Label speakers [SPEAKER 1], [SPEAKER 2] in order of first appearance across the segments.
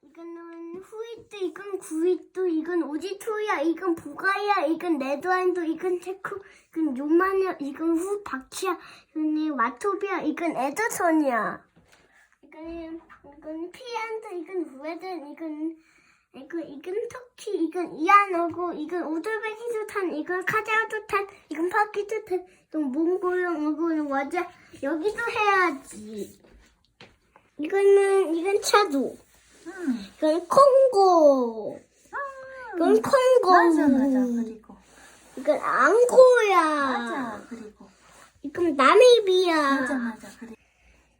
[SPEAKER 1] 이거는 후이트, 이건 구이트, 이건 오지토야, 이건 부가야, 이건 네드한도, 이건 체코, 이건 요마냐, 이건 후 바키야, 이건 와토비야, 이건 에더선이야. 이건 이건 피안드, 이건 후에든, 이건 이건 이건 터키, 이건 이안어고, 이건 우즈베키스탄, 이건 카자흐스탄, 이건 파키스탄, 이건 몽골, 이건 와자 여기도 해야지. 이거는 이건 차도.
[SPEAKER 2] 음.
[SPEAKER 1] 이건 콩고. 이건 콩고.
[SPEAKER 2] 맞아 맞아 그리고
[SPEAKER 1] 이건 앙고야.
[SPEAKER 2] 맞아 그리고
[SPEAKER 1] 이건 나미비야.
[SPEAKER 2] 맞아 맞아 그리고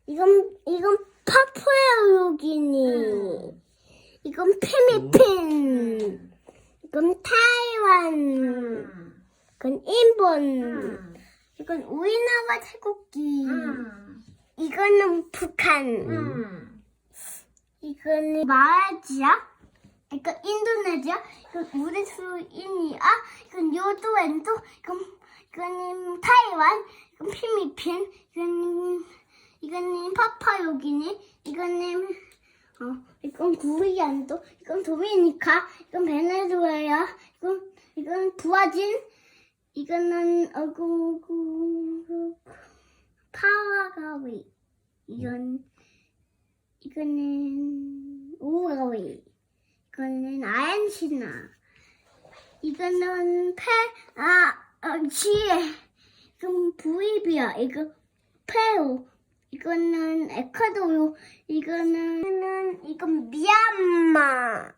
[SPEAKER 1] 이건 이건 파푸아우기니.
[SPEAKER 2] 음.
[SPEAKER 1] 이건 필리핀. 이건 타이완.
[SPEAKER 2] 음.
[SPEAKER 1] 이건 일본.
[SPEAKER 2] 음.
[SPEAKER 1] 이건 우리나라 태국기.
[SPEAKER 2] 음.
[SPEAKER 1] 이거는 북한.
[SPEAKER 2] 음.
[SPEAKER 1] 이거는 말레이시아. 이건 인도네시아. 이건 우리스인이야. 이건 요도엔도. 이건 이거는 타이완. 이건 필리핀. 이거는 이거는 파파요기니. 이거는 어 이건 구리안도. 이건 도미니카. 이건 베네수엘라. 이건 이건 부아진. 이거는 어구구 파와가위. 이건 이거는 오가위. 이거는 아엔시나. 이거는 페, 아, 어, 지에. 이건 부이비아. 이거 페루. 이거는 에콰도르. 이거는, 이건 미얀마.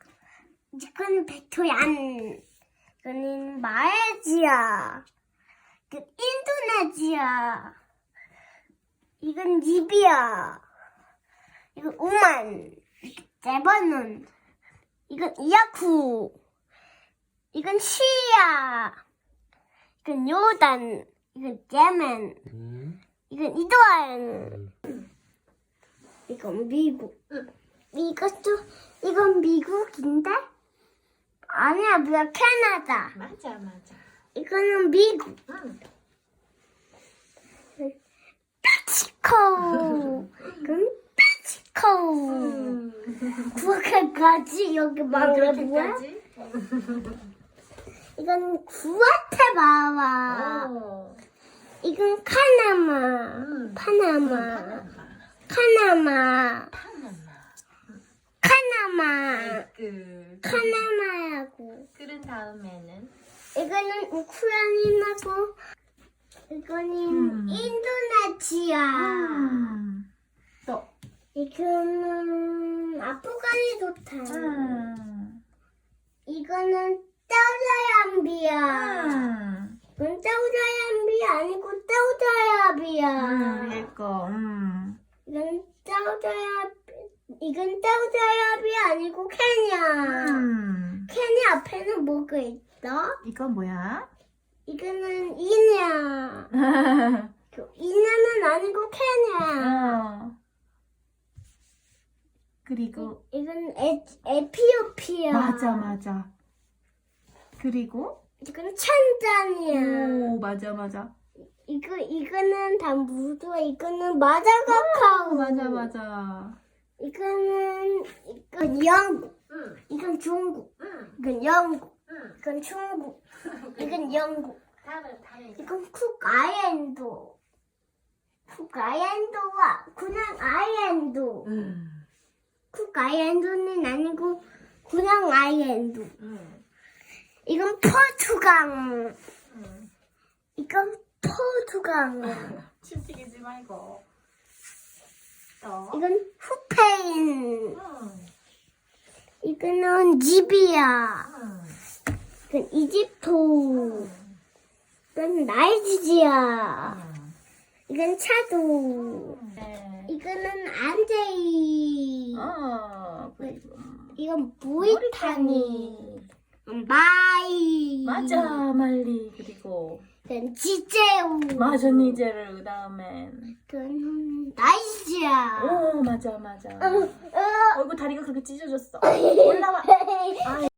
[SPEAKER 1] 이건 베토얀. 이거는 말레이시아. 이건 인도네시아. 이건 리비아. 이건 오만. 레바논. 이건 이라크. 이건 시리아. 이건 요단. 이건 예멘.
[SPEAKER 3] 음.
[SPEAKER 1] 이건 이도안. 이건 미국. 이것도 이건 미국인데? 아니야, 뭐야 캐나다.
[SPEAKER 2] 맞아 맞아
[SPEAKER 1] 이거는 미국.
[SPEAKER 2] 음.
[SPEAKER 1] 멕시코. 이건 멕시코.
[SPEAKER 2] 음.
[SPEAKER 1] 그렇게까지 여기 뭐야?
[SPEAKER 2] 그렇게까지
[SPEAKER 1] 이건 구아테마라.
[SPEAKER 2] 오.
[SPEAKER 1] 이건 카나마.
[SPEAKER 2] 음.
[SPEAKER 1] 파나마.
[SPEAKER 2] 카나마.
[SPEAKER 1] 카나마.
[SPEAKER 2] 그
[SPEAKER 1] 카나마라고.
[SPEAKER 2] 끓은 다음에는
[SPEAKER 1] 이거는 우크라이나고 이거는
[SPEAKER 2] 음.
[SPEAKER 1] 인도네시아.
[SPEAKER 2] 음. 또
[SPEAKER 1] 이거는 아프가니스탄.
[SPEAKER 2] 음.
[SPEAKER 1] 이거는 사우디아라비아.
[SPEAKER 2] 음.
[SPEAKER 1] 이건 사우디아라비아 아니고 사우디아라비아.
[SPEAKER 2] 음. 이거 음.
[SPEAKER 1] 이건 사우디아라비아. 이건 사우디아라비아 아니고 케냐.
[SPEAKER 2] 음.
[SPEAKER 1] 케냐 앞에는 뭐가 있어?
[SPEAKER 2] 이건 뭐야?
[SPEAKER 1] 이거는 이냐. 그 이냐는 아니고 케냐.
[SPEAKER 2] 어. 그리고
[SPEAKER 1] 이건 에, 에피오피아.
[SPEAKER 2] 맞아 맞아. 그리고
[SPEAKER 1] 이건 찬자니아.
[SPEAKER 2] 오 맞아 맞아.
[SPEAKER 1] 이거 이거는 다 무도. 이거는 마다가카오.
[SPEAKER 2] 맞아 맞아.
[SPEAKER 1] 이거는 이건 영국.
[SPEAKER 2] 응.
[SPEAKER 1] 이건 중국.
[SPEAKER 2] 응.
[SPEAKER 1] 이건 영국.
[SPEAKER 2] 응.
[SPEAKER 1] 이건 중국. 이건 영국.
[SPEAKER 2] 다른 다른.
[SPEAKER 1] 이건 쿡 아일랜드. 쿡 아일랜드와 그냥 아일랜드.
[SPEAKER 2] 응.
[SPEAKER 1] 쿡아일랜드는 아니고 그냥 아일랜드.
[SPEAKER 2] 응.
[SPEAKER 1] 이건 포르투갈.
[SPEAKER 2] 응.
[SPEAKER 1] 이건 포르투갈.
[SPEAKER 2] 침 튀기지 말고. 또.
[SPEAKER 1] 이건 스페인.
[SPEAKER 2] 응.
[SPEAKER 1] 이거는 리비아.
[SPEAKER 2] 응.
[SPEAKER 1] 이건 이집트. 이건 나이지리아.
[SPEAKER 2] 응.
[SPEAKER 1] 이건 차도.
[SPEAKER 2] 네.
[SPEAKER 1] 이거는 안제이.
[SPEAKER 2] 어. 그리고 음.
[SPEAKER 1] 이건 모리타니. 마이.
[SPEAKER 2] 맞아 말리 그리고
[SPEAKER 1] 이건 지제우.
[SPEAKER 2] 맞아 니제르 그 다음엔
[SPEAKER 1] 이건 나이지리아.
[SPEAKER 2] 오 맞아 맞아
[SPEAKER 1] 어, 어.
[SPEAKER 2] 얼굴 다리가 그렇게 찢어졌어 올라와